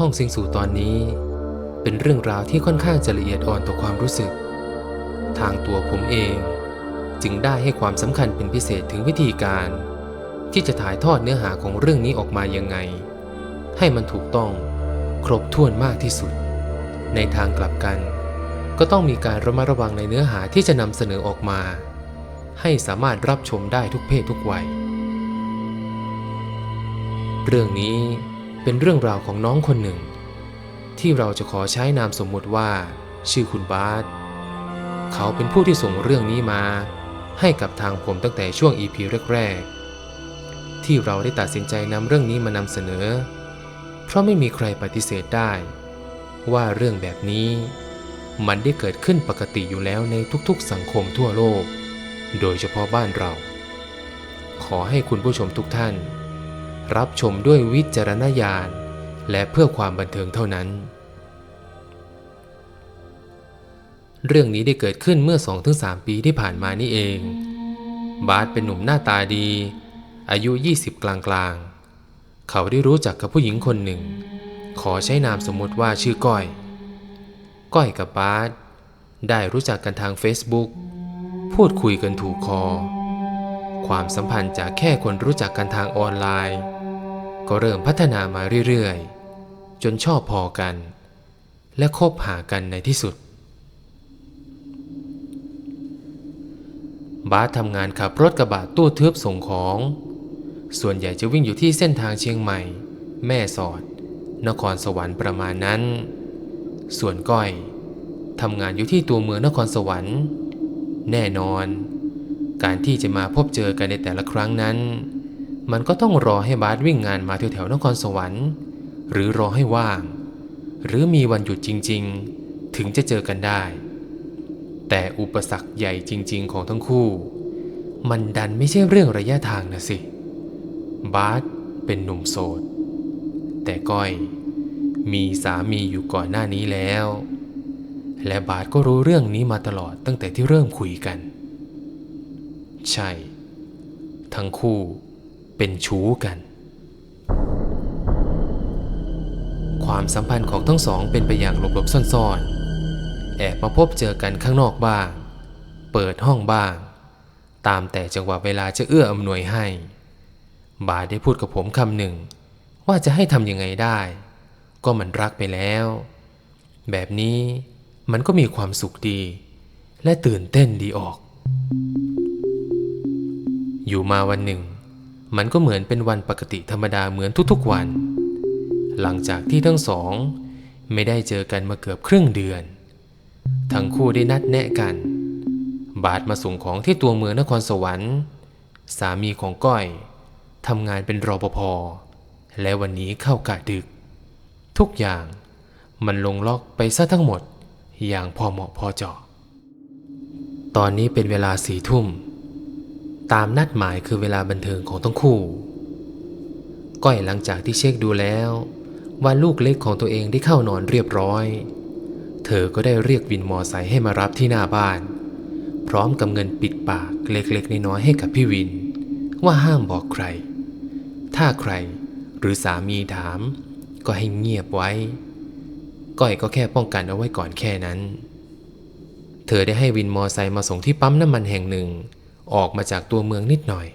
ห้องสิงสู่ตอนนี้ เป็นเรื่องราวที่ค่อนข้างจะละเอียดอ่อนต่อความรู้สึก ทางตัวผมเอง จึงได้ให้ความสำคัญเป็นพิเศษถึงวิธีการ ที่จะถ่ายทอดเนื้อหาของเรื่องนี้ออกมายังไง ให้มันถูกต้องครบถ้วนมากที่สุด ในทางกลับกัน ก็ต้องมีการระมัดระวังในเนื้อหาที่จะนำเสนอออกมา ให้สามารถรับชมได้ทุกเพศทุกวัย เรื่องนี้ เป็นเรื่องราวของน้องคนหนึ่ง ที่เราจะขอใช้นามสมมติว่า ชื่อคุณบาสเขาเป็นผู้ที่ส่งเรื่องนี้มา ให้กับทางผมตั้งแต่ช่วง EP แรกๆ ที่เราได้ตัดสินใจนำเรื่องนี้มานำเสนอ เพราะไม่มีใครปฏิเสธได้ ว่าเรื่องแบบนี้ มันได้เกิดขึ้นปกติอยู่แล้วในทุกๆ สังคมทั่วโลก โดยเฉพาะบ้านเรา ขอให้คุณผู้ชมทุกท่าน รับชมด้วยวิจารณญาณ และเพื่อความบันเทิงเท่านั้น เรื่องนี้ได้เกิดขึ้นเมื่อ 2-3 ปีที่ผ่านมานี่เอง บาสเป็นหนุ่มหน้าตาดี อายุ 20 กลางๆ เขาได้รู้จักกับผู้หญิงคนหนึ่ง ขอใช้นามสมมติว่าชื่อก้อย ก้อยกับบาสได้รู้จักกันทาง Facebook พูดคุยกันถูกคอ ความสัมพันธ์จากแค่คนรู้จักกันทางออนไลน์ ก็เริ่มพัฒนามาเรื่อยๆ จนชอบพอกัน และคบหากันในที่สุด บาสทำงานขับรถกระบะตู้ทึบส่งของ ส่วนใหญ่จะวิ่งอยู่ที่เส้นทางเชียงใหม่ แม่สอด นครสวรรค์ประมาณนั้น ส่วนก้อยทำงานอยู่ที่ตัวเมืองนครสวรรค์ แน่นอน การที่จะมาพบเจอกันในแต่ละครั้งนั้น มันก็ต้องรอให้บาสวิ่งงานมาแถวๆนครสวรรค์ หรือรอให้ว่าง หรือมีวันหยุดจริงๆ ถึงจะเจอกันได้ แต่อุปสรรคใหญ่จริง ๆ ของทั้งคู่ มันดันไม่ใช่เรื่องระยะทางนะสิ บาสเป็นหนุ่มโสด แต่ก้อย มีสามีอยู่ก่อนหน้านี้แล้ว และบาสก็รู้เรื่องนี้มาตลอดตั้งแต่ที่เริ่มคุยกัน ใช่ ทั้งคู่ เป็นชู้กัน ความสัมพันธ์ของทั้งสองเป็นไปอย่างหลบๆซ่อนๆ แอบมาพบเจอกันข้างนอกบ้าง เปิดห้องบ้าง ตามแต่จังหวะเวลาจะเอื้ออำนวยให้ บาได้พูดกับผมคำหนึ่ง ว่าจะให้ทำยังไงได้ ก็มันรักไปแล้ว แบบนี้มันก็มีความสุขดี และตื่นเต้นดีออก อยู่มาวันหนึ่ง มันก็เหมือนเป็นวันปกติธรรมดาเหมือนทุกๆวัน หลังจากที่ทั้งสอง ไม่ได้เจอกันมาเกือบครึ่งเดือน ทั้งคู่ได้นัดแนะกัน บาสมาส่งของที่ตัวเมืองนครสวรรค์ สามีของก้อยทำงานเป็นรปภและวันนี้เข้ากะดึก ทุกอย่างมันลงล็อกไปซะทั้งหมดอย่างพอเหมาะพอเจาะ ตอนนี้เป็นเวลาสี่ทุ่ม ตามนัดหมายคือเวลาบันเทิงของทั้งคู่ ก้อยหลังจากที่เช็คดูแล้ว ว่าลูกเล็กของตัวเองได้เข้านอนเรียบร้อย เธอก็ได้เรียกวินมอไซค์ให้มารับที่หน้าบ้าน พร้อมกับเงินปิดปากเล็กๆน้อยๆให้กับพี่วิน ว่าห้ามบอกใคร ถ้าใครหรือสามีถาม ก็ให้เงียบไว้ ก้อยก็แค่ป้องกันเอาไว้ก่อนแค่นั้น เธอได้ให้วินมอไซค์มาส่งที่ปั๊มน้ำมันแห่งหนึ่ง ออกมาจากตัวเมืองนิดหน่อย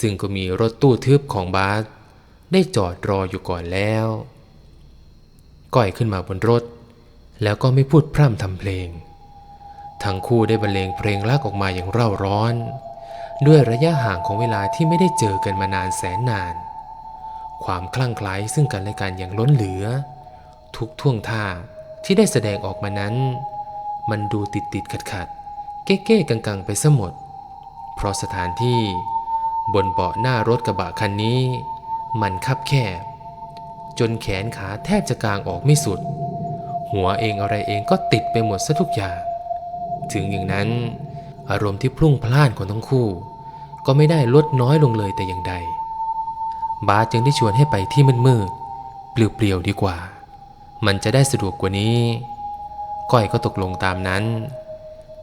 ซึ่งก็มีรถตู้ทึบของบาสได้จอดรออยู่ก่อนแล้ว ก้อยขึ้นมาบนรถ แล้วก็ไม่พูดพร่ำทำเพลง ทั้งคู่ได้บรรเลงเพลงรักออกมาอย่างเร่าร้อน ด้วยระยะห่างของเวลาที่ไม่ได้เจอกันมานานแสนนาน ความคลั่งไคล้ซึ่งกันและกันอย่างล้นเหลือ ทุกท่วงท่าที่ได้แสดงออกมานั้น มันดูติดติดขัดขัดเก้เก้กังกังไปซะหมด เพราะสถานที่บนเบาะหน้ารถกระบะคันนี้ มันคับแคบ จนแขนขาแทบจะกางออกไม่สุด หัวเองอะไรเองก็ติดไปหมดซะทุกอย่าง ถึงอย่างนั้น อารมณ์ที่พลุ่งพล่านของทั้งคู่ ก็ไม่ได้ลดน้อยลงเลยแต่อย่างใด บาสจึงได้ชวนให้ไปที่มืดๆเปลี่ยวๆดีกว่า มันจะได้สะดวกกว่านี้ ก้อยก็ตกลงตามนั้น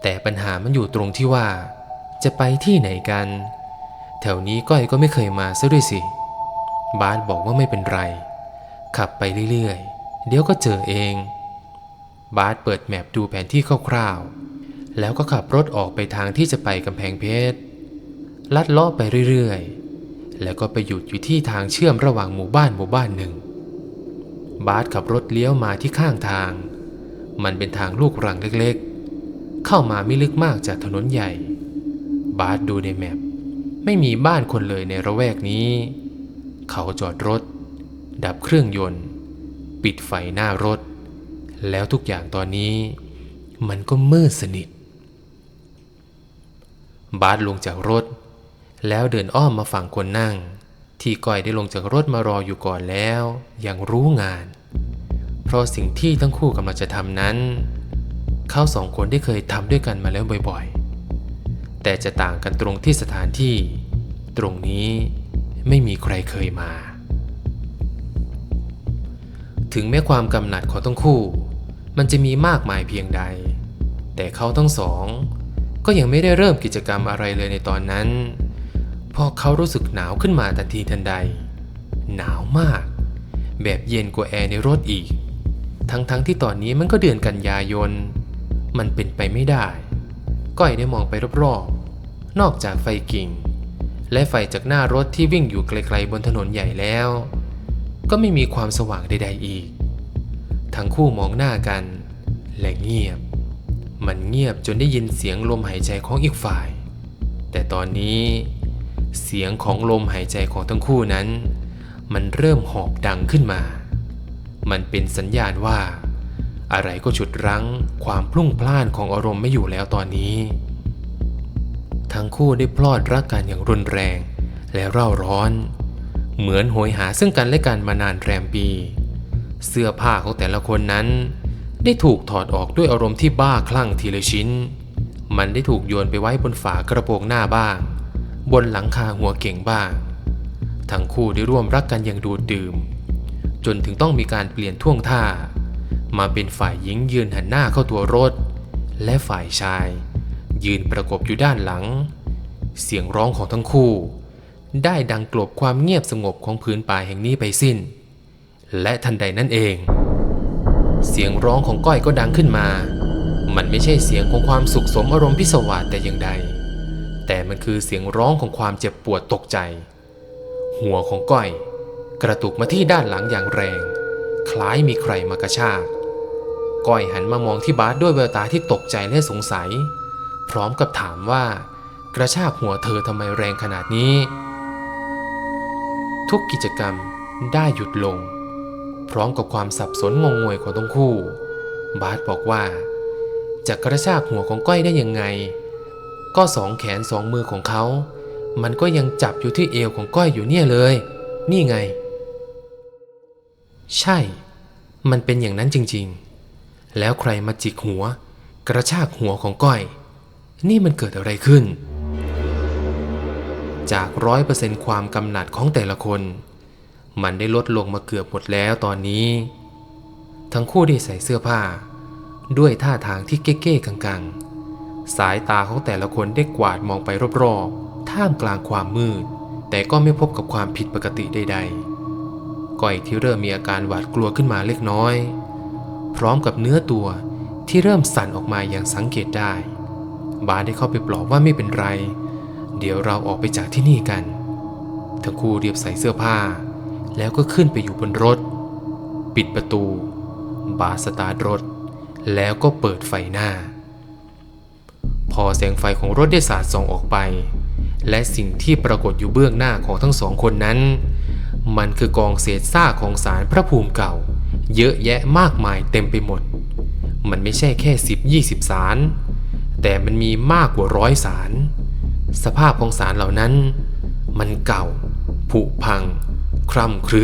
แต่ปัญหามันอยู่ตรงที่ว่า จะไปที่ไหนกัน แถวนี้ก้อยก็ไม่เคยมาซะด้วยสิ บาสบอกว่าไม่เป็นไร ขับไปเรื่อยๆ เดี๋ยวก็เจอเอง บาสเปิดแมปดูแผนที่คร่าวๆ แล้วก็ขับรถออกไปทางที่จะไปกำแพงเพชร ลัดเลาะไปเรื่อยๆ แล้วก็ไปหยุดอยู่ที่ทางเชื่อมระหว่างหมู่บ้านหมู่บ้านหนึ่ง บาสขับรถเลี้ยวมาที่ข้างทาง มันเป็นทางลูกรังเล็กๆ เข้ามาไม่ลึกมากจากถนนใหญ่ บาสดูในแมปไม่มีบ้านคนเลยในระแวกนี้ เขาจอดรถ ดับเครื่องยนต์ ปิดไฟหน้ารถ แล้วทุกอย่างตอนนี้ มันก็มืดสนิท บาสลงจากรถ แล้วเดินอ้อมมาฝั่งคนนั่ง ที่ก้อยได้ลงจากรถมารออยู่ก่อนแล้วอย่างรู้งาน เพราะสิ่งที่ทั้งคู่กำลังจะทำนั้น เขาสองคนได้เคยทำด้วยกันมาแล้วบ่อยๆ แต่จะต่างกันตรงที่สถานที่ ตรงนี้ไม่มีใครเคยมา ถึงแม้ความกำหนัดของทั้งคู่ มันจะมีมากมายเพียงใด แต่เขาทั้งสอง ก็ยังไม่ได้เริ่มกิจกรรมอะไรเลยในตอนนั้น พอเขารู้สึกหนาวขึ้นมาทันทีทันใด หนาวมาก แบบเย็นกว่าแอร์ในรถอีก ทั้งๆทที่ตอนนี้มันก็เดือนกันยายน มันเป็นไปไม่ได้ ก้อยได้มองไปรอบๆ นอกจากไฟกิ่ง และไฟจากหน้ารถที่วิ่งอยู่ไกลๆบนถนนใหญ่แล้ว ก็ไม่มีความสว่างใดๆอีก ทั้งคู่มองหน้ากัน และเงียบ มันเงียบจนได้ยินเสียงลมหายใจของอีกฝ่าย แต่ตอนนี้ เสียงของลมหายใจของทั้งคู่นั้น มันเริ่มหอบดังขึ้นมา มันเป็นสัญญาณว่า อะไรก็ฉุดรั้งความพลุ่งพล่านของอารมณ์ไม่อยู่แล้วตอนนี้ ทั้งคู่ได้พลอดรักกันอย่างรุนแรง และเร่าร้อน เหมือนโหยหาซึ่งกันและกันมานานแรมปี เสื้อผ้าของแต่ละคนนั้น ได้ถูกถอดออกด้วยอารมณ์ที่บ้าคลั่งทีละชิ้น มันได้ถูกโยนไปไว้บนฝากระโปรงหน้าบ้าง บนหลังคาหัวเก่งบ้าง ทั้งคู่ได้ร่วมรักกันอย่างดูดดื่ม จนถึงต้องมีการเปลี่ยนท่วงท่า มาเป็นฝ่ายหญิงยืนหันหน้าเข้าตัวรถ และฝ่ายชาย ยืนประกบอยู่ด้านหลัง เสียงร้องของทั้งคู่ ได้ดังกลบความเงียบสงบของพื้นป่าแห่งนี้ไปสิ้น และทันใดนั่นเอง เสียงร้องของก้อยก็ดังขึ้นมา มันไม่ใช่เสียงของความสุขสมอารมณ์พิศวาสแต่อย่างใด แต่มันคือเสียงร้องของความเจ็บปวดตกใจ หัวของก้อย กระตุกมาที่ด้านหลังอย่างแรง คล้ายมีใครมากระชาก ก้อยหันมามองที่บาสด้วยแววตาที่ตกใจและสงสัย พร้อมกับถามว่า กระชากหัวเธอทำไมแรงขนาดนี้ ทุกกิจกรรมได้หยุดลง พร้อมกับความสับสนงงงวยของทั้งคู่ บาสบอกว่าจะกระชากหัวของก้อยได้ยังไง ก็สองแขนสองมือของเขา มันก็ยังจับอยู่ที่เอวของก้อยอยู่เนี่ยเลย นี่ไง ใช่ มันเป็นอย่างนั้นจริง ๆ แล้วใครมาจิกหัว กระชากหัวของก้อย นี่มันเกิดอะไรขึ้น จากร้อยเปอร์เซนต์ความกำหนัดของแต่ละคน มันได้ลดลงมาเกือบหมดแล้วตอนนี้ ทั้งคู่ได้ใส่เสื้อผ้า ด้วยท่าทางที่เก้ๆกังๆ สายตาของแต่ละคนได้กวาดมองไปรอบๆ ท่ามกลางความมืด แต่ก็ไม่พบกับความผิดปกติใดๆ ก้อยที่เริ่มมีอาการหวาดกลัวขึ้นมาเล็กน้อย พร้อมกับเนื้อตัวที่เริ่มสั่นออกมาอย่างสังเกตได้ บาสได้เข้าไปปลอบว่าไม่เป็นไร เดี๋ยวเราออกไปจากที่นี่กัน ทั้งคู่เรียบใส่เสื้อผ้า แล้วก็ขึ้นไปอยู่บนรถ ปิดประตู บาสสตาร์ทรถ แล้วก็เปิดไฟหน้า พอแสงไฟของรถได้สาดส่องออกไป และสิ่งที่ปรากฏอยู่เบื้องหน้าของทั้งสองคนนั้น มันคือกองเศษซากของสารพระภูมิเก่า เยอะแยะมากมายเต็มไปหมด มันไม่ใช่แค่สิบยี่สิบสาร แต่มันมีมากกว่าร้อยสาร สภาพของสารเหล่านั้น มันเก่า ผุพัง คร่ำครึ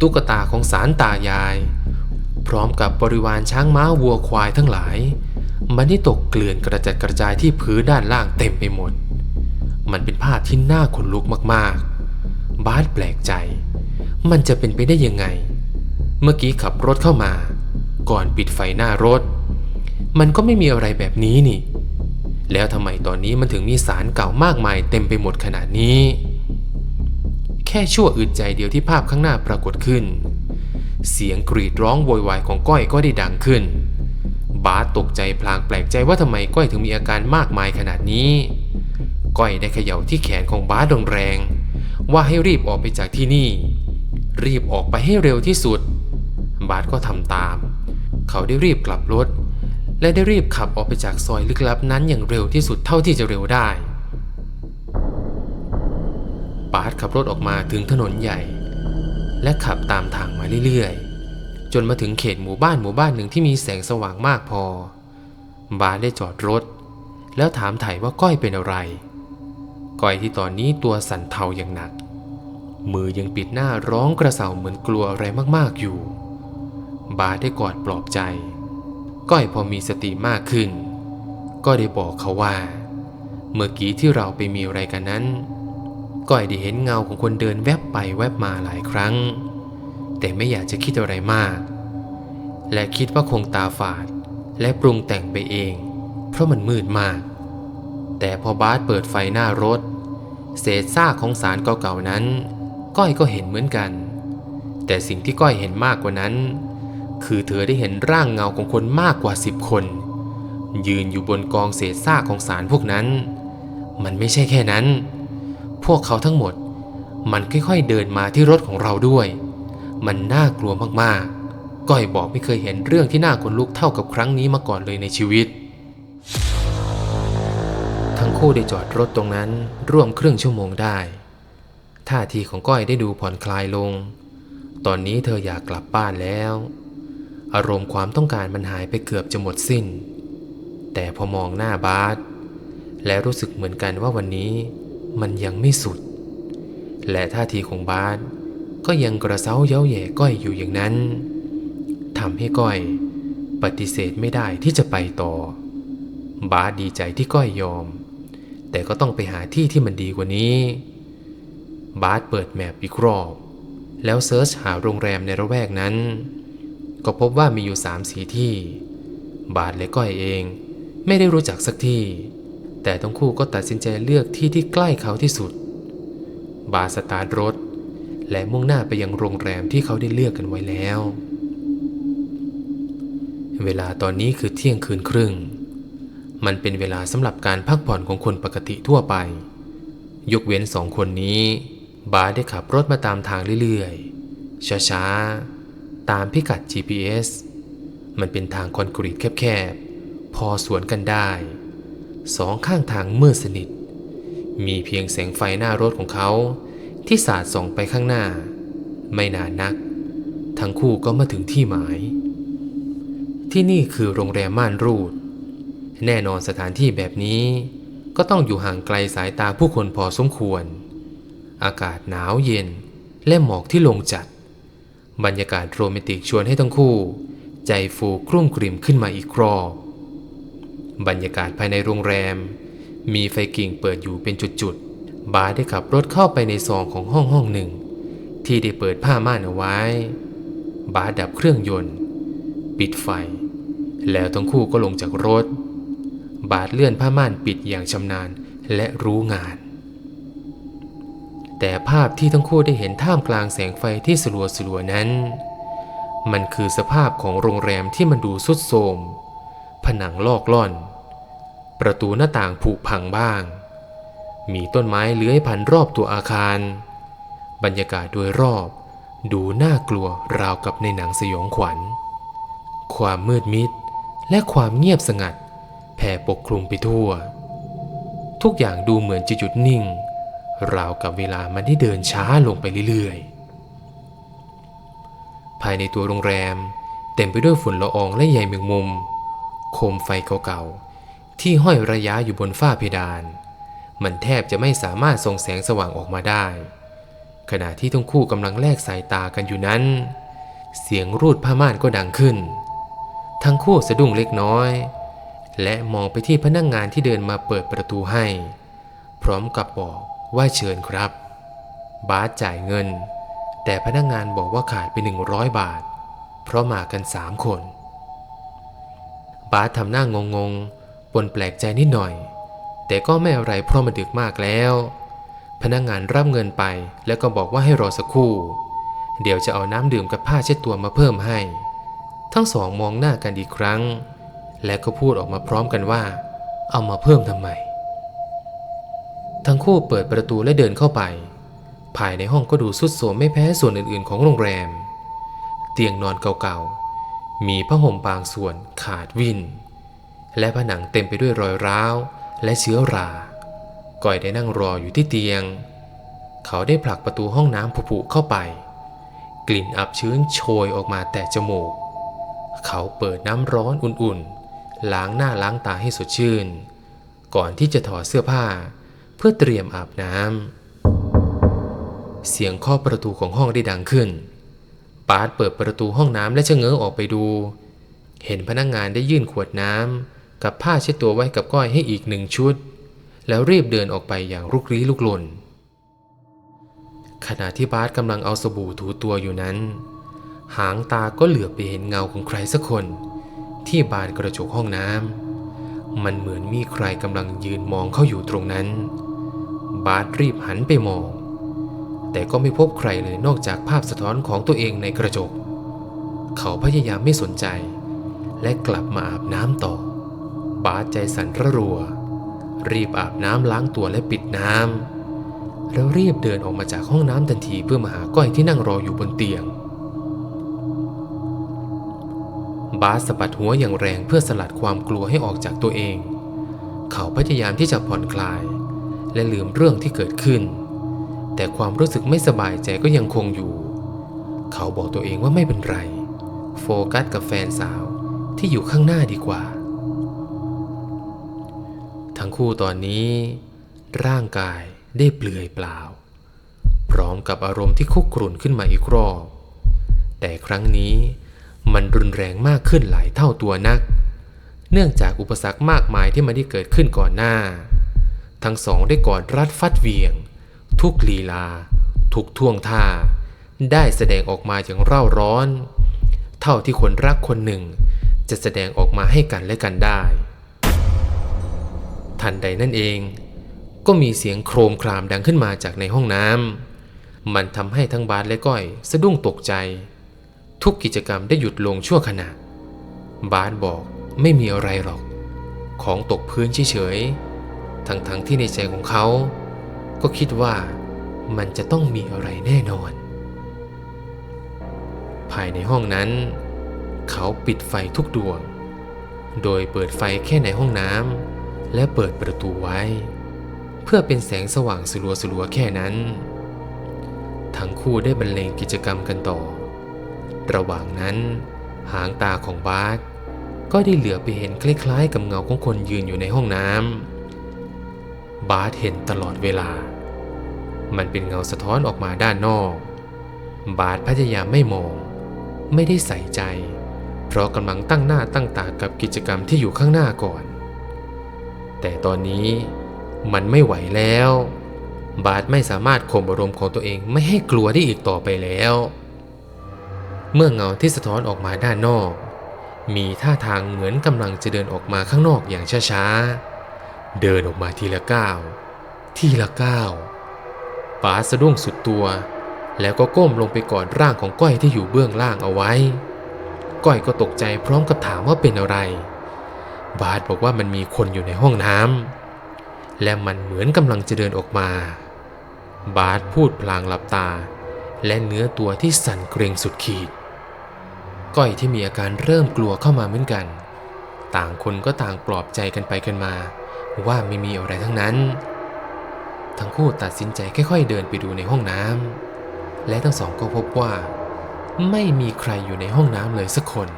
ตุ๊กตาของสารตายาย พร้อมกับบริวารช้างม้าวัวควายทั้งหลาย มันได้ตกเกลื่อนกระจัดกระจายที่พื้นด้านล่างเต็มไปหมด มันเป็นภาพที่น่าขนลุกมากๆ บาสแปลกใจ มันจะเป็นไปได้ยังไง เมื่อกี้ขับรถเข้ามา ก่อนปิดไฟหน้ารถ มันก็ไม่มีอะไรแบบนี้นี่ แล้วทำไมตอนนี้มันถึงมีสารเก่ามากมายเต็มไปหมดขนาดนี้ แค่ชั่วอึดใจเดียวที่ภาพข้างหน้าปรากฏขึ้น เสียงกรีดร้องโวยวายของก้อยก็ได้ดังขึ้น บาสตกใจพลางแปลกใจว่าทำไมก้อยถึงมีอาการมากมายขนาดนี้ ก้อยได้เขย่าที่แขนของบาสแรงๆว่าให้รีบออกไปจากที่นี่ รีบออกไปให้เร็วที่สุด บาสก็ทำตาม เขาได้รีบกลับรถ และได้รีบขับออกไปจากซอยลึกลับนั้นอย่างเร็วที่สุดเท่าที่จะเร็วได้ บาสขับรถออกมาถึงถนนใหญ่ และขับตามทางมาเรื่อยๆ จนมาถึงเขตหมู่บ้านหมู่บ้านหนึ่งที่มีแสงสว่างมากพอ บาสได้จอดรถ แล้วถามไถ่ว่าก้อยเป็นอะไร ก้อยที่ตอนนี้ตัวสั่นเทาอย่างหนักมือยังปิดหน้าร้องกระเสาเหมือนกลัวอะไรมากๆอยู่ บาได้กอดปลอบใจ ก้อยพอมีสติมากขึ้น ก็ได้บอกเขาว่า เมื่อกี้ที่เราไปมีอะไรกันนั้น ก้อยได้เห็นเงาของคนเดินแวบไปแวบมาหลายครั้ง แต่ไม่อยากจะคิดอะไรมาก และคิดว่าคงตาฝาดและปรุงแต่งไปเอง เพราะมันมืดมาก แต่พอบาสเปิดไฟหน้ารถ เศษซากของสารเก่าๆนั้น ก้อยก็เห็นเหมือนกัน แต่สิ่งที่ก้อยเห็นมากกว่านั้น คือเธอได้เห็นร่างเงาของคนมากกว่าสิบคน ยืนอยู่บนกองเศษซากของสารพวกนั้น มันไม่ใช่แค่นั้น พวกเขาทั้งหมด มันค่อยๆเดินมาที่รถของเราด้วย มันน่ากลัวมากๆ ก้อยบอกไม่เคยเห็นเรื่องที่น่าขนลุกเท่ากับครั้งนี้มาก่อนเลยในชีวิต ทั้งคู่ได้จอดรถตรงนั้นร่วมครึ่งชั่วโมงได้ ท่าทีของก้อยได้ดูผ่อนคลายลง ตอนนี้เธออยากกลับบ้านแล้ว อารมณ์ความต้องการมันหายไปเกือบจะหมดสิ้น แต่พอมองหน้าบาสและรู้สึกเหมือนกันว่าวันนี้มันยังไม่สุด และท่าทีของบาสก็ยังกระเซ้าเย้าแย่ก้อยอยู่อย่างนั้นทำให้ก้อย ปฏิเสธไม่ได้ที่จะไปต่อ บาสดีใจที่ก้อยยอม แต่ก็ต้องไปหาที่ที่มันดีกว่านี้ บาสเปิดแมปอีกรอบ แล้วเซิร์ชหาโรงแรมในระแวกนั้น ก็พบว่ามีอยู่สามสีที่ บาสและก้อยเอง ไม่ได้รู้จักสักที่ แต่ทั้งคู่ก็ตัดสินใจเลือกที่ที่ใกล้เขาที่สุด บาสสตาร์รถ และมุ่งหน้าไปยังโรงแรมที่เขาได้เลือกกันไว้แล้ว เวลาตอนนี้คือเที่ยงคืนครึ่ง มันเป็นเวลาสำหรับการพักผ่อนของคนปกติทั่วไป ยกเว้นสองคนนี้ บาสได้ขับรถมาตามทางเรื่อยๆช้าๆ ตามพิกัด GPS มันเป็นทางคอนกรีตแคบๆ พอสวนกันได้ สองข้างทางมืดสนิท มีเพียงแสงไฟหน้ารถของเขา ที่สาดส่องไปข้างหน้า ไม่นานนัก ทั้งคู่ก็มาถึงที่หมาย ที่นี่คือโรงแรมม่านรูด แน่นอนสถานที่แบบนี้ ก็ต้องอยู่ห่างไกลสายตาผู้คนพอสมควร อากาศหนาวเย็นและหมอกที่ลงจัด บรรยากาศโรแมนติกชวนให้ทั้งคู่ ใจฟูกรุ่มกริ่มขึ้นมาอีกรอบ บรรยากาศภายในโรงแรม มีไฟกิ่งเปิดอยู่เป็นจุดๆ บาร์ได้ขับรถเข้าไปในซองของห้องห้องหนึ่ง ที่ได้เปิดผ้าม่านเอาไว้ บาร์ดับเครื่องยนต์ ปิดไฟ แล้วทั้งคู่ก็ลงจากรถ บาร์เลื่อนผ้าม่านปิดอย่างชำนาญและรู้งาน แต่ภาพที่ทั้งคู่ได้เห็นท่ามกลางแสงไฟที่สลัวสลัวนั้น มันคือสภาพของโรงแรมที่มันดูสุดโทรมผนังลอกล่อน ประตูหน้าต่างผุพังบ้าง มีต้นไม้เลื้อยพันรอบตัวอาคาร บรรยากาศโดยรอบ ดูน่ากลัวราวกับในหนังสยองขวัญ ความมืดมิดและความเงียบสงัด แผ่ปกคลุมไปทั่ว ทุกอย่างดูเหมือนจะหยุดนิ่ง ราวกับเวลามันได้เดินช้าลงไปเรื่อยๆ ภายในตัวโรงแรม เต็มไปด้วยฝุ่นละอองและใยแมงมุม โคมไฟเก่าๆ ที่ห้อยระยะอยู่บนฝ้าเพดาน มันแทบจะไม่สามารถส่งแสงสว่างออกมาได้ ขณะที่ทั้งคู่กำลังแลกสายตากันอยู่นั้น เสียงรูดผ้าม่านก็ดังขึ้น ทั้งคู่สะดุ้งเล็กน้อย และมองไปที่พนักงงานที่เดินมาเปิดประตูให้ พร้อมกับบอก ว่าเชิญครับ บาสจ่ายเงิน แต่พนักงงานบอกว่าขาดไป100 บาท เพราะมากันสามคน บาสทำหน้างงงๆปนแปลกใจนิดหน่อย แต่ก็ไม่อะไรเพราะมันดึกมากแล้ว พนักงงานรับเงินไปแล้วก็บอกว่าให้รอสักครู่ เดี๋ยวจะเอาน้ำดื่มกับผ้าเช็ดตัวมาเพิ่มให้ ทั้งสองมองหน้ากันอีกครั้ง และก็พูดออกมาพร้อมกันว่า เอามาเพิ่มทำไม ทั้งคู่เปิดประตูและเดินเข้าไป ภายในห้องก็ดูสุดโทรมไม่แพ้ส่วนอื่นๆของโรงแรม เตียงนอนเก่าๆ มีผ้าห่มบางส่วนขาดวิน และผนังเต็มไปด้วยรอยร้าวและเชื้อราก่อยได้นั่งรออยู่ที่เตียง เขาได้ผลักประตูห้องน้ำผุๆเข้าไป กลิ่นอับชื้นโชยออกมาแต่จมูก เขาเปิดน้ำร้อนอุ่นๆ ล้างหน้าล้างตาให้สดชื่น ก่อนที่จะถอดเสื้อผ้า เพื่อเตรียมอาบน้ำ เสียงเคาะประตูของห้องได้ดังขึ้น ปาร์ตเปิดประตูห้องน้ำและชะเง้อออกไปดู เห็นพนักงงานได้ยื่นขวดน้ำกับผ้าเช็ดตัวไว้กับก้อยให้อีกหนึ่งชุด แล้วรีบเดินออกไปอย่างลุกลี้ลุกลน ขณะที่บาสกำลังเอาสบู่ถูตัวอยู่นั้น หางตาก็เหลือบไปเห็นเงาของใครสักคน ที่บานกระจกห้องน้ำมันเหมือนมีใครกำลังยืนมองเขาอยู่ตรงนั้น บาสรีบหันไปมอง แต่ก็ไม่พบใครเลยนอกจากภาพสะท้อนของตัวเองในกระจก เขาพยายามไม่สนใจ และกลับมาอาบน้ำต่อ บาสใจสั่นระรัว รีบอาบน้ำล้างตัวและปิดน้ำแล้วรีบเดินออกมาจากห้องน้ำทันทีเพื่อมาหาก้อยที่นั่งรออยู่บนเตียง บาสสะบัดหัวอย่างแรงเพื่อสลัดความกลัวให้ออกจากตัวเอง เขาพยายามที่จะผ่อนคลาย และลืมเรื่องที่เกิดขึ้น แต่ความรู้สึกไม่สบายใจก็ยังคงอยู่ เขาบอกตัวเองว่าไม่เป็นไร โฟกัสกับแฟนสาวที่อยู่ข้างหน้าดีกว่า ทั้งคู่ตอนนี้ ร่างกายได้เปลือยเปล่า พร้อมกับอารมณ์ที่คุกรุ่นขึ้นมาอีกรอบแต่ครั้งนี้มันรุนแรงมากขึ้นหลายเท่าตัวนัก เนื่องจากอุปสรรคมากมายที่มันได้เกิดขึ้นก่อนหน้า ทั้งสองได้กอดรัดฟัดเวียง ทุกลีลา ทุกท่วงท่า ได้แสดงออกมาอย่างเร่าร้อน เท่าที่คนรักคนหนึ่ง จะแสดงออกมาให้กันและกันได้ ทันใดนั่นเอง ก็มีเสียงโครมครามดังขึ้นมาจากในห้องน้ำมันทำให้ทั้งบาสและก้อยสะดุ้งตกใจ ทุกกิจกรรมได้หยุดลงชั่วขณะบาสบอกไม่มีอะไรหรอก ของตกพื้นเฉยๆ ทั้งๆทที่ในใจของเขา ก็คิดว่ามันจะต้องมีอะไรแน่นอน ภายในห้องนั้น เขาปิดไฟทุกดวง โดยเปิดไฟแค่ในห้องน้ำและเปิดประตูไว้ เพื่อเป็นแสงสว่างสลัวๆแค่นั้น ทั้งคู่ได้บรรเลงกิจกรรมกันต่อ ระหว่างนั้น หางตาของบาสก็ได้เหลือไปเห็นคล้ายๆกับเงาของคนยืนอยู่ในห้องน้ำ บาสเห็นตลอดเวลา มันเป็นเงาสะท้อนออกมาด้านนอก บาสพยายามไม่มอง ไม่ได้ใส่ใจ เพราะกำลังตั้งหน้าตั้งตากับกิจกรรมที่อยู่ข้างหน้าก่อน แต่ตอนนี้มันไม่ไหวแล้ว บาสไม่สามารถข่มอารมณ์ของตัวเองไม่ให้กลัวได้อีกต่อไปแล้ว เมื่อเงาที่สะท้อนออกมาด้านนอก มีท่าทางเหมือนกำลังจะเดินออกมาข้างนอกอย่างช้าๆ เดินออกมาทีละก้าวทีละก้าวบาสสะดุ้งสุดตัว แล้วก็ก้มลงไปกอดร่างของก้อยที่อยู่เบื้องล่างเอาไว้ ก้อยก็ตกใจพร้อมกับถามว่าเป็นอะไร บาสบอกว่ามันมีคนอยู่ในห้องน้ำและมันเหมือนกำลังจะเดินออกมา บาสพูดพลางหลับตา และเนื้อตัวที่สั่นเกรงสุดขีด ก้อยที่มีอาการเริ่มกลัวเข้ามาเหมือนกัน ต่างคนก็ต่างปลอบใจกันไปกันมา ว่าไม่มีอะไรทั้งนั้น ทั้งคู่ตัดสินใจค่อยๆเดินไปดูในห้องน้ำและทั้งสองก็พบว่า ไม่มีใครอยู่ในห้องน้ำเลยสักคน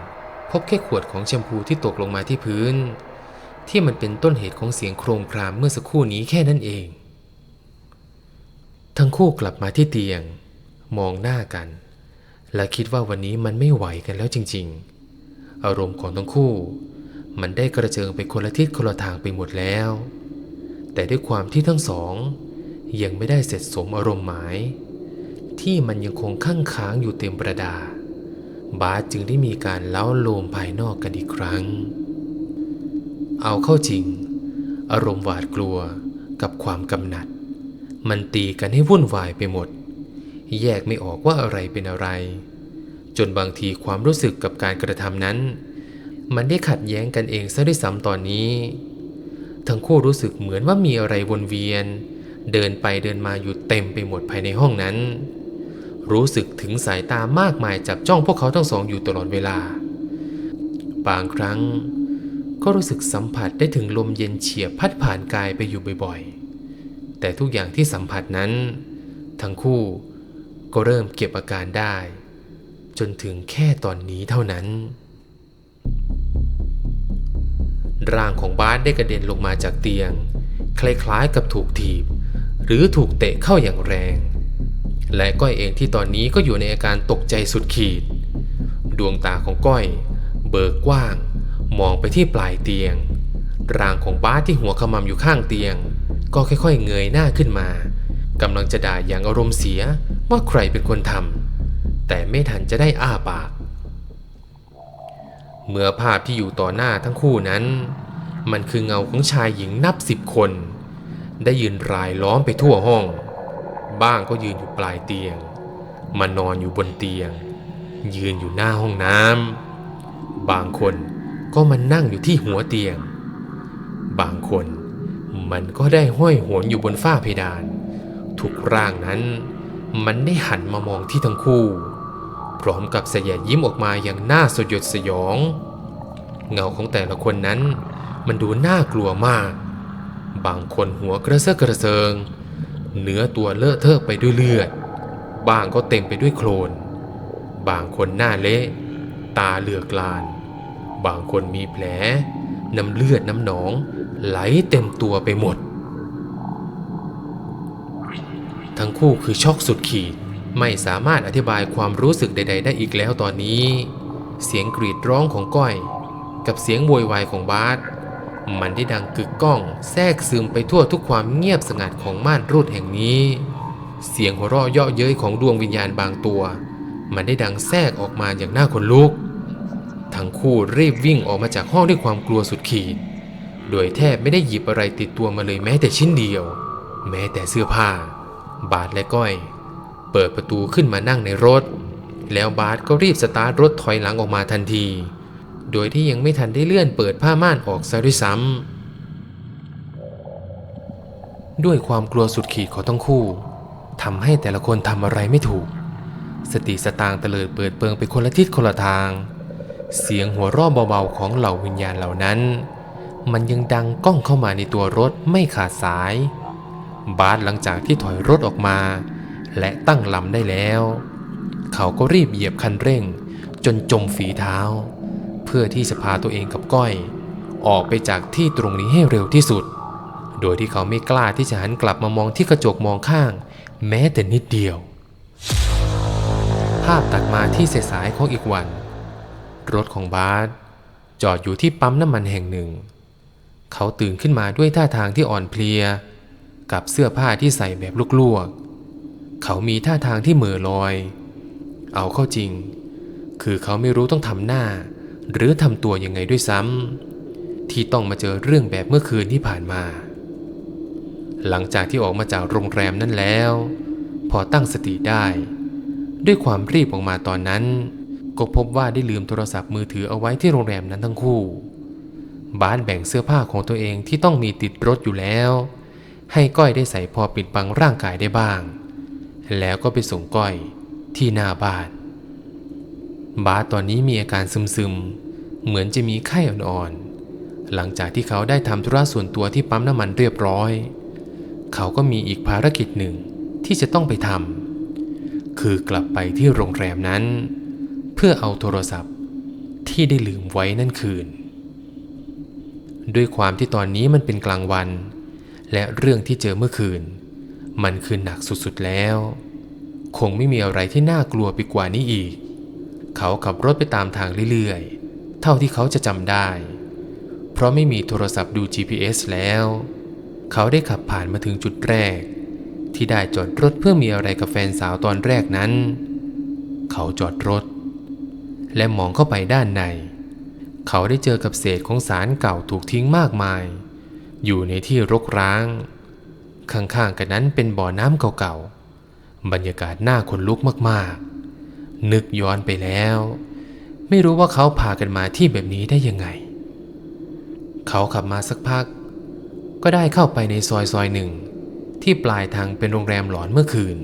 พบแค่ขวดของแชมพูที่ตกลงมาที่พื้น ที่มันเป็นต้นเหตุของเสียงโครมครามเมื่อสักครู่นี้แค่นั้นเอง ทั้งคู่กลับมาที่เตียง มองหน้ากัน และคิดว่าวันนี้มันไม่ไหวกันแล้วจริง ๆ อารมณ์ของทั้งคู่ มันได้กระเจิงไปคนละทิศคนละทางไปหมดแล้ว แต่ด้วยความที่ทั้งสอง ยังไม่ได้เสร็จสมอารมณ์หมาย ที่มันยังคงข้างค้างอยู่เต็มประดา บาสจึงได้มีการเล้าโลมภายนอกกันอีกครั้ง เอาเข้าจริง อารมณ์หวาดกลัวกับความกำหนัด มันตีกันให้วุ่นวายไปหมด แยกไม่ออกว่าอะไรเป็นอะไร จนบางทีความรู้สึกกับการกระทำนั้น มันได้ขัดแย้งกันเองซะด้วยซ้ำตอนนี้ ทั้งคู่รู้สึกเหมือนว่ามีอะไรวนเวียน เดินไปเดินมาอยู่เต็มไปหมดภายในห้องนั้น รู้สึกถึงสายตามากมายจับจ้องพวกเขาทั้งสองอยู่ตลอดเวลา บางครั้ง ก็รู้สึกสัมผัสได้ถึงลมเย็นเฉียบพัดผ่านกายไปอยู่บ่อยๆ แต่ทุกอย่างที่สัมผัสนั้น ทั้งคู่ก็เริ่มเก็บอาการได้ จนถึงแค่ตอนนี้เท่านั้น ร่างของบาสได้กระเด็นลงมาจากเตียง คล้ายๆกับถูกถีบ หรือถูกเตะเข้าอย่างแรง และก้อยเองที่ตอนนี้ก็อยู่ในอาการตกใจสุดขีด ดวงตาของก้อย เบิกกว้าง มองไปที่ปลายเตียง ร่างของบาสที่หัวขมำอยู่ข้างเตียง ก็ค่อยๆเงยหน้าขึ้นมากำลังจะด่าอย่างอารมณ์เสียว่าใครเป็นคนทำแต่ไม่ทันจะได้อ้าปาก เมื่อภาพที่อยู่ต่อหน้าทั้งคู่นั้น มันคือเงาของชายหญิงนับสิบคน ได้ยืนรายล้อมไปทั่วห้อง บ้างก็ยืนอยู่ปลายเตียง มานอนอยู่บนเตียง ยืนอยู่หน้าห้องน้ำบางคนก็มานั่งอยู่ที่หัวเตียง บางคนมันก็ได้ห้อยโหนอยู่บนฝ้าเพดาน ทุกร่างนั้น มันได้หันมามองที่ทั้งคู่ พร้อมกับเสยยิ้มออกมาอย่างน่าสยดสยอง เงาของแต่ละคนนั้น มันดูน่ากลัวมาก บางคนหัวกระเซาะกระเซิง เนื้อตัวเลอะเทอะไปด้วยเลือด บางก็เต็มไปด้วยโคลน บางคนหน้าเละ ตาเหลือกลาน บางคนมีแผล น้ำเลือดน้ำหนอง ไหลเต็มตัวไปหมด ทั้งคู่คือช็อกสุดขีด ไม่สามารถอธิบายความรู้สึกใด ๆ ได้อีกแล้วตอนนี้ เสียงกรีดร้องของก้อย กับเสียงโวยวายของบาสมันได้ดังกึกก้องแทรกซึมไปทั่วทุกความเงียบสงัดของม่านรูดแห่งนี้ เสียงหัวเราะเยาะเย้ยของดวงวิญญาณบางตัว มันได้ดังแทรกออกมาอย่างน่าขนลุก ทั้งคู่รีบวิ่งออกมาจากห้องด้วยความกลัวสุดขีด โดยแทบไม่ได้หยิบอะไรติดตัวมาเลยแม้แต่ชิ้นเดียว แม้แต่เสื้อผ้า บาทและก้อย เปิดประตูขึ้นมานั่งในรถ แล้วบาสก็รีบสตาร์ทรถถอยหลังออกมาทันที โดยที่ยังไม่ทันได้เลื่อนเปิดผ้าม่านออกซะด้วยซ้ำด้วยความกลัวสุดขีดของทั้งคู่ทำให้แต่ละคนทำอะไรไม่ถูก สติสตางเตลิดเปิดเปิงไปคนละทิศคนละทาง เสียงหัวเรอบเบาๆของเหล่าวิญญาณเหล่านั้น มันยังดังก้องเข้ามาในตัวรถไม่ขาดสาย บาสหลังจากที่ถอยรถออกมา และตั้งลำได้แล้ว เขาก็รีบเหยียบคันเร่ง จนจมฝีเท้า เพื่อที่จะพาตัวเองกับก้อย ออกไปจากที่ตรงนี้ให้เร็วที่สุด โดยที่เขาไม่กล้าที่จะหันกลับมามองที่กระจกมองข้าง แม้แต่นิดเดียว ภาพตัดมาที่สายของอีกวัน รถของบาสจอดอยู่ที่ปั๊มน้ำมันแห่งหนึ่ง เขาตื่นขึ้นมาด้วยท่าทางที่อ่อนเพลีย กับเสื้อผ้าที่ใส่แบบลวกๆ เขามีท่าทางที่เหม่อลอย เอาเข้าจริง คือเขาไม่รู้ต้องทำหน้า หรือทำตัวยังไงด้วยซ้ำที่ต้องมาเจอเรื่องแบบเมื่อคืนที่ผ่านมา หลังจากที่ออกมาจากโรงแรมนั้นแล้ว พอตั้งสติได้ ด้วยความรีบออกมาตอนนั้น ก็พบว่าได้ลืมโทรศัพท์มือถือเอาไว้ที่โรงแรมนั้นทั้งคู่บ้านแบ่งเสื้อผ้าของตัวเองที่ต้องมีติดรถอยู่แล้ว ให้ก้อยได้ใส่พอปิดบังร่างกายได้บ้าง แล้วก็ไปส่งก้อยที่หน้าบ้าน บาสตอนนี้มีอาการซึมๆ เหมือนจะมีไข้อ่อนๆ หลังจากที่เขาได้ทำธุระส่วนตัวที่ปั๊มน้ำมันเรียบร้อย เขาก็มีอีกภารกิจหนึ่งที่จะต้องไปทำคือกลับไปที่โรงแรมนั้น เพื่อเอาโทรศัพท์ที่ได้ลืมไว้นั่นคืน ด้วยความที่ตอนนี้มันเป็นกลางวัน และเรื่องที่เจอเมื่อคืน มันคือหนักสุดๆแล้ว คงไม่มีอะไรที่น่ากลัวไปกว่านี้อีก เขาขับรถไปตามทางเรื่อยๆ เท่าที่เขาจะจำได้ เพราะไม่มีโทรศัพท์ดู GPS แล้ว เขาได้ขับผ่านมาถึงจุดแรก ที่ได้จอดรถเพื่อมีอะไรกับแฟนสาวตอนแรกนั้น เขาจอดรถ และมองเข้าไปด้านใน เขาได้เจอกับเศษของสารเก่าถูกทิ้งมากมาย อยู่ในที่รกร้าง ข้างๆกันนั้นเป็นบ่อน้ำเก่าๆ บรรยากาศน่าขนลุกมากๆ นึกย้อนไปแล้ว ไม่รู้ว่าเขาพากันมาที่แบบนี้ได้ยังไง เขาขับมาสักพัก ก็ได้เข้าไปในซอยซอยหนึ่ง ที่ปลายทางเป็นโรงแรมหลอนเมื่อคืน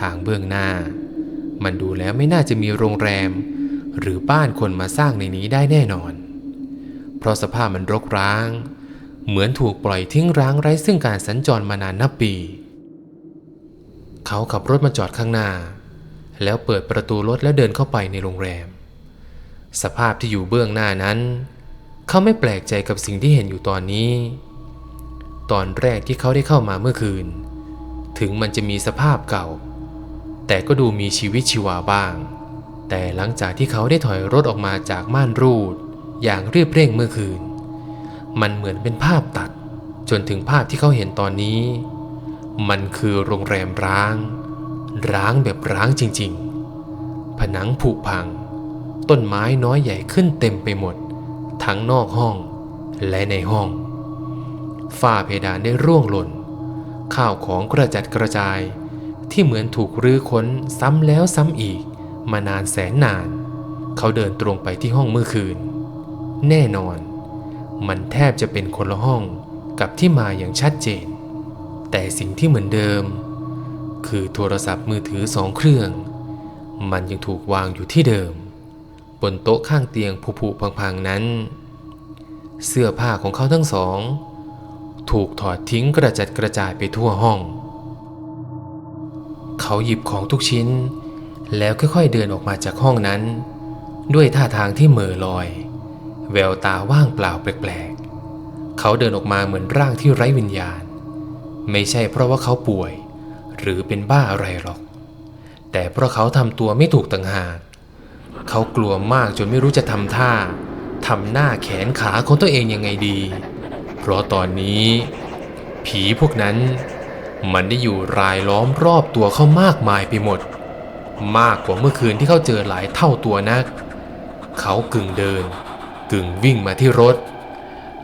ทางเบื้องหน้า มันดูแล้วไม่น่าจะมีโรงแรม หรือบ้านคนมาสร้างในนี้ได้แน่นอน เพราะสภาพมันรกร้าง เหมือนถูกปล่อยทิ้งร้างไร้ซึ่งการสัญจรมานานนับปี เขาขับรถมาจอดข้างหน้า แล้วเปิดประตูรถแล้วเดินเข้าไปในโรงแรม สภาพที่อยู่เบื้องหน้านั้น เขาไม่แปลกใจกับสิ่งที่เห็นอยู่ตอนนี้ ตอนแรกที่เขาได้เข้ามาเมื่อคืน ถึงมันจะมีสภาพเก่า แต่ก็ดูมีชีวิตชีวาบ้าง แต่หลังจากที่เขาได้ถอยรถออกมาจากม่านรูด อย่างเรียบเร่งเมื่อคืน มันเหมือนเป็นภาพตัด จนถึงภาพที่เขาเห็นตอนนี้ มันคือโรงแรมร้าง ร้างแบบร้างจริง ๆ ผนังผุพัง ต้นไม้น้อยใหญ่ขึ้นเต็มไปหมด ทั้งนอกห้องและในห้อง ฝ้าเพดานได้ร่วงหล่น ข้าวของกระจัดกระจายที่เหมือนถูกรื้อค้นซ้ำแล้วซ้ำอีก มานานแสนนาน เขาเดินตรงไปที่ห้องเมื่อคืน แน่นอน มันแทบจะเป็นคนละห้องกับที่มาอย่างชัดเจน แต่สิ่งที่เหมือนเดิม คือโทรศัพท์มือถือสองเครื่อง มันยังถูกวางอยู่ที่เดิม บนโต๊ะข้างเตียงผุๆพังๆนั้น เสื้อผ้าของเขาทั้งสอง ถูกถอดทิ้งกระจัดกระจายไปทั่วห้อง เขาหยิบของทุกชิ้น แล้วค่อยๆเดินออกมาจากห้องนั้น ด้วยท่าทางที่เหม่อลอย แววตาว่างเปล่าแปลกๆ เขาเดินออกมาเหมือนร่างที่ไร้วิญญาณ ไม่ใช่เพราะว่าเขาป่วย หรือเป็นบ้าอะไรหรอก แต่เพราะเขาทำตัวไม่ถูกต่างหาก เขากลัวมากจนไม่รู้จะทำท่าทำหน้าแขนขาของตัวเองยังไงดี เพราะตอนนี้ ผีพวกนั้น มันได้อยู่รายล้อมรอบตัวเขามากมายไปหมด มากกว่าเมื่อคืนที่เขาเจอหลายเท่าตัวนัก เขากึ่งเดิน กึ่งวิ่งมาที่รถ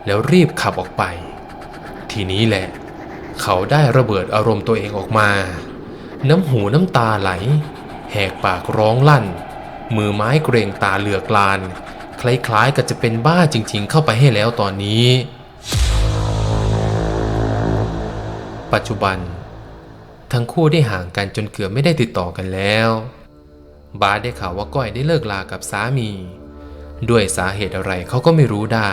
แล้วรีบขับออกไป ทีนี้แหละ เขาได้ระเบิดอารมณ์ตัวเองออกมา น้ำหูน้ำตาไหล แหกปากร้องลั่น มือไม้เกรงตาเหลือกลาน คล้ายๆกับจะเป็นบ้าจริงๆ เข้าไปให้แล้วตอนนี้ ปัจจุบัน ทั้งคู่ได้ห่างกันจนเกือบไม่ได้ติดต่อกันแล้วบาสได้ข่าวว่าก้อยได้เลิกลากับสามี ด้วยสาเหตุอะไรเขาก็ไม่รู้ได้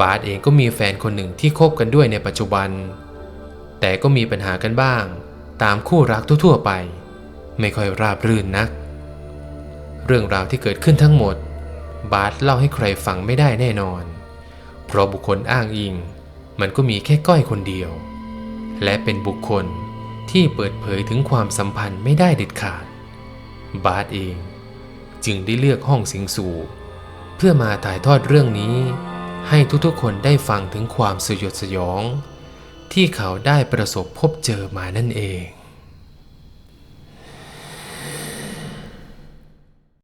บาสเองก็มีแฟนคนหนึ่งที่คบกันด้วยในปัจจุบัน แต่ก็มีปัญหากันบ้าง ตามคู่รักทั่วๆไป ไม่ค่อยราบรื่นนัก เรื่องราวที่เกิดขึ้นทั้งหมด บาสเล่าให้ใครฟังไม่ได้แน่นอน เพราะบุคคลอ้างอิง มันก็มีแค่ก้อยคนเดียว และเป็นบุคคลที่เปิดเผยถึงความสัมพันธ์ไม่ได้เด็ดขาด บาสเอง จึงได้เลือกห้องสิงสู่ เพื่อมาถ่ายทอดเรื่องนี้ ให้ทุกๆคนได้ฟังถึงความสยดสยอง ที่เขาได้ประสบพบเจอมานั่นเอง